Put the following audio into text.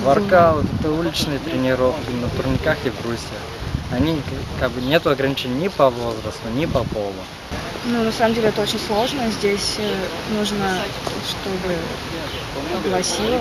воркаут, это уличные тренировки на турниках и брусьях. Они как бы нет ограничений ни по возрасту, ни по полу. Ну, на самом деле это очень сложно. Здесь э, нужно, чтобы огласило.